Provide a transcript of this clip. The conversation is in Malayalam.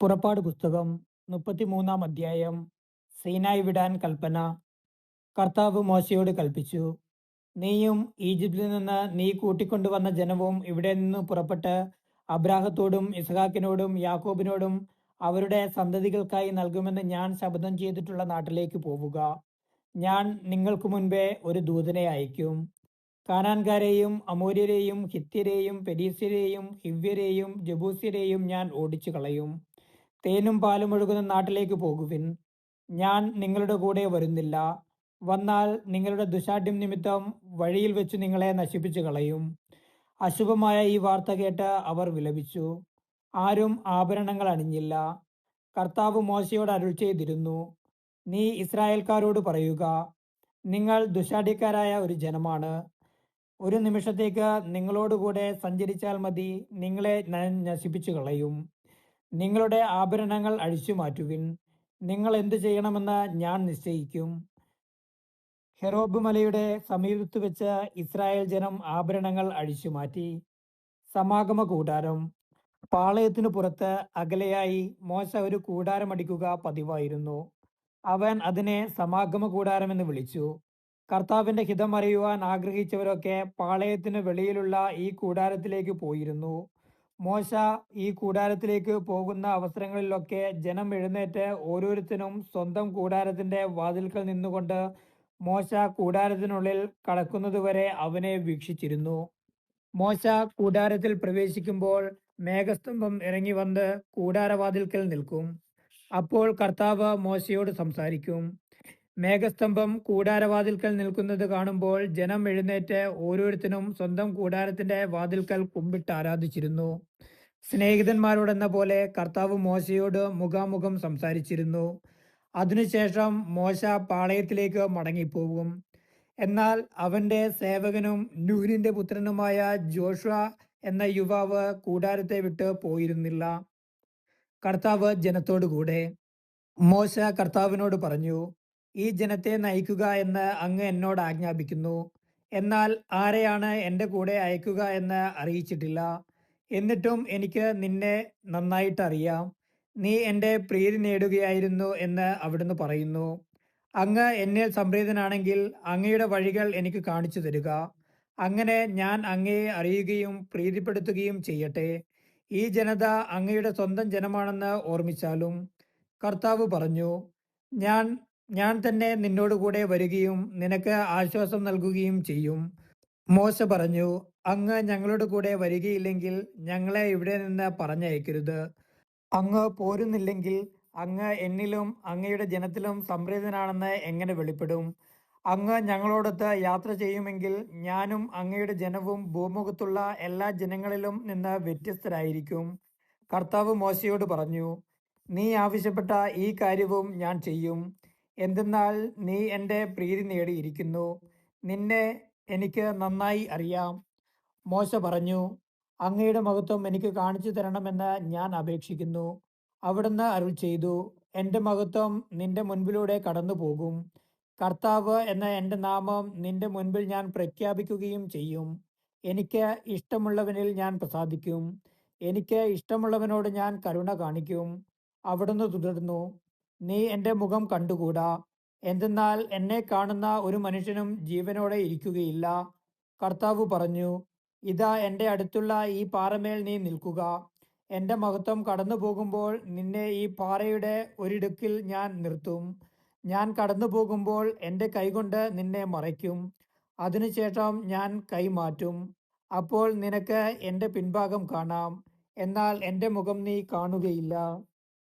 പുറപ്പാട് പുസ്തകം മുപ്പത്തിമൂന്നാം അധ്യായം സീനായി വിടാൻ കൽപ്പന. കർത്താവ് മോശയോട് കൽപ്പിച്ചു നീയും ഈജിപ്തിൽ നിന്ന് നീ കൂട്ടിക്കൊണ്ടുവന്ന ജനവും ഇവിടെ നിന്ന് പുറപ്പെട്ട് അബ്രാഹത്തോടും ഇസഹാക്കിനോടും യാക്കോബിനോടും അവരുടെ സന്തതികൾക്കായി നൽകുമെന്ന് ഞാൻ ശബ്ദം ചെയ്തിട്ടുള്ള നാട്ടിലേക്ക് പോവുക. ഞാൻ നിങ്ങൾക്ക് മുൻപേ ഒരു ദൂതനെ അയക്കും കാനാൻകാരെയും അമൂര്യരെയും ഹിത്യരെയും പെരീസ്യരെയും ഹിവ്യരെയും ജബൂസ്യരെയും ഞാൻ ഓടിച്ചു കളയും തേനും പാലും ഒഴുകുന്ന നാട്ടിലേക്ക് പോകുവിൻ. ഞാൻ നിങ്ങളുടെ കൂടെ വരുന്നില്ല. വന്നാൽ നിങ്ങളുടെ ദുശാഠ്യം നിമിത്തം വഴിയിൽ വെച്ച് നിങ്ങളെ നശിപ്പിച്ചു കളയും അശുഭമായ ഈ വാർത്ത കേട്ട് അവർ വിലപിച്ചു. ആരും ആഭരണങ്ങൾ അണിഞ്ഞില്ല. കർത്താവ് മോശയോട് അരുൾ ചെയ്തിരുന്നു. നീ ഇസ്രായേൽക്കാരോട് പറയുക. നിങ്ങൾ ദുശാഠ്യക്കാരായ ഒരു ജനമാണ്. ഒരു നിമിഷത്തേക്ക് നിങ്ങളോടുകൂടെ സഞ്ചരിച്ചാൽ മതി. നിങ്ങളെ നശിപ്പിച്ചു കളയും നിങ്ങളുടെ ആഭരണങ്ങൾ അഴിച്ചു മാറ്റുവിൻ. നിങ്ങൾ എന്തു ചെയ്യണമെന്ന് ഞാൻ നിശ്ചയിക്കും. ഹെറോബ് മലയുടെ സമീപത്ത് വെച്ച് ഇസ്രായേൽ ജനം ആഭരണങ്ങൾ അഴിച്ചു മാറ്റി. സമാഗമ കൂടാരം. പാളയത്തിനു പുറത്ത് അകലെയായി മോശ ഒരു കൂടാരമടിക്കുക പതിവായിരുന്നു. അവൻ അതിനെ സമാഗമ കൂടാരമെന്ന് വിളിച്ചു. കർത്താവിന്റെ ഹിതം അറിയുവാൻ ആഗ്രഹിച്ചവരൊക്കെ പാളയത്തിന് വെളിയിലുള്ള ഈ കൂടാരത്തിലേക്ക് പോയിരുന്നു. മോശ ഈ കൂടാരത്തിലേക്ക് പോകുന്ന അവസരങ്ങളിലൊക്കെ ജനം എഴുന്നേറ്റ് ഓരോരുത്തരും സ്വന്തം കൂടാരത്തിന്റെ വാതിൽക്കൽ നിന്നുകൊണ്ട് മോശ കൂടാരത്തിനുള്ളിൽ കടക്കുന്നതുവരെ അവനെ വീക്ഷിച്ചിരുന്നു. മോശ കൂടാരത്തിൽ പ്രവേശിക്കുമ്പോൾ മേഘസ്തംഭം ഇറങ്ങി വന്ന് കൂടാരവാതിൽക്കൽ നിൽക്കും. അപ്പോൾ കർത്താവ് മോശയോട് സംസാരിക്കും. മേഘസ്തംഭം കൂടാരവാതിൽക്കൽ നിൽക്കുന്നത് കാണുമ്പോൾ ജനം എഴുന്നേറ്റ് ഓരോരുത്തരും സ്വന്തം കൂടാരത്തിന്റെ വാതിൽക്കൽ കുമ്പിട്ട് ആരാധിച്ചിരുന്നു. സ്നേഹിതന്മാരോടെന്ന പോലെ കർത്താവ് മോശയോട് മുഖാമുഖം സംസാരിച്ചിരുന്നു. അതിനുശേഷം മോശ പാളയത്തിലേക്ക് മടങ്ങിപ്പോകും. എന്നാൽ അവന്റെ സേവകനും നൂഹിന്റെ പുത്രനുമായ ജോഷ എന്ന യുവാവ് കൂടാരത്തെ വിട്ട് പോയിരുന്നില്ല. കർത്താവ് ജനത്തോടുകൂടെ. മോശ കർത്താവിനോട് പറഞ്ഞു ഈ ജനത്തെ നയിക്കുക എന്ന് അങ്ങ് എന്നോട് ആജ്ഞാപിക്കുന്നു. എന്നാൽ ആരെയാണ് എന്റെ കൂടെ അയക്കുക എന്ന് അറിയിച്ചിട്ടില്ല. എന്നിട്ടും എനിക്ക് നിന്നെ നന്നായിട്ടറിയാം. നീ എന്റെ പ്രീതി നേടുകയായിരുന്നു എന്ന് അവിടുന്ന് പറയുന്നു. അങ്ങ് എന്നെ സംപ്രീതനാണെങ്കിൽ അങ്ങയുടെ വഴികൾ എനിക്ക് കാണിച്ചു തരിക. അങ്ങനെ ഞാൻ അങ്ങയെ അറിയുകയും പ്രീതിപ്പെടുത്തുകയും ചെയ്യട്ടെ. ഈ ജനത അങ്ങയുടെ സ്വന്തം ജനമാണെന്ന് ഓർമ്മിച്ചാലും കർത്താവ് പറഞ്ഞു ഞാൻ ഞാൻ തന്നെ നിന്നോടുകൂടെ വരികയും നിനക്ക് ആശ്വാസം നൽകുകയും ചെയ്യും. മോശ പറഞ്ഞു അങ്ങ് ഞങ്ങളോട് കൂടെ വരികയില്ലെങ്കിൽ ഞങ്ങളെ ഇവിടെ നിന്ന് പറഞ്ഞയക്കരുത്. അങ്ങ് പോരുന്നില്ലെങ്കിൽ അങ്ങ് എന്നിലും അങ്ങയുടെ ജനത്തിലും സംപ്രീതനാണെന്ന് എങ്ങനെ വെളിപ്പെടും? അങ്ങ് ഞങ്ങളോടൊത്ത് യാത്ര ചെയ്യുമെങ്കിൽ ഞാനും അങ്ങയുടെ ജനവും ഭൂമുഖത്തുള്ള എല്ലാ ജനങ്ങളിലും നിന്ന് വ്യത്യസ്തരായിരിക്കും. കർത്താവ് മോശയോട് പറഞ്ഞു നീ ആവശ്യപ്പെട്ട ഈ കാര്യവും ഞാൻ ചെയ്യും. എന്തെന്നാൽ നീ എന്റെ പ്രീതി നേടിയിരിക്കുന്നു. നിന്നെ എനിക്ക് നന്നായി അറിയാം. മോശ പറഞ്ഞു അങ്ങയുടെ മഹത്വം എനിക്ക് കാണിച്ചു തരണമെന്ന് ഞാൻ അപേക്ഷിക്കുന്നു. അവിടുന്ന് അരുൾ ചെയ്തു എന്റെ മഹത്വം നിന്റെ മുൻപിലൂടെ കടന്നു പോകും കർത്താവ് എന്ന എന്റെ നാമം നിന്റെ മുൻപിൽ ഞാൻ പ്രഖ്യാപിക്കുകയും ചെയ്യും. എനിക്ക് ഇഷ്ടമുള്ളവനിൽ ഞാൻ പ്രസാദിക്കും. എനിക്ക് ഇഷ്ടമുള്ളവനോട് ഞാൻ കരുണ കാണിക്കും. അവിടുന്ന് തുടർന്നു നീ എന്റെ മുഖം കണ്ടുകൂടാ. എന്തെന്നാൽ എന്നെ കാണുന്ന ഒരു മനുഷ്യനും ജീവനോടെ ഇരിക്കുകയില്ല. കർത്താവ് പറഞ്ഞു ഇതാ എന്റെ അടുത്തുള്ള ഈ പാറമേൽ നീ നിൽക്കുക. എന്റെ മഹത്വം കടന്നു പോകുമ്പോൾ നിന്നെ ഈ പാറയുടെ ഒരിടുക്കിൽ ഞാൻ നിർത്തും. ഞാൻ കടന്നു പോകുമ്പോൾ എന്റെ കൈകൊണ്ട് നിന്നെ മറയ്ക്കും. അതിനുശേഷം ഞാൻ കൈമാറ്റും. അപ്പോൾ നിനക്ക് എന്റെ പിൻഭാഗം കാണാം. എന്നാൽ എന്റെ മുഖം നീ കാണുകയില്ല.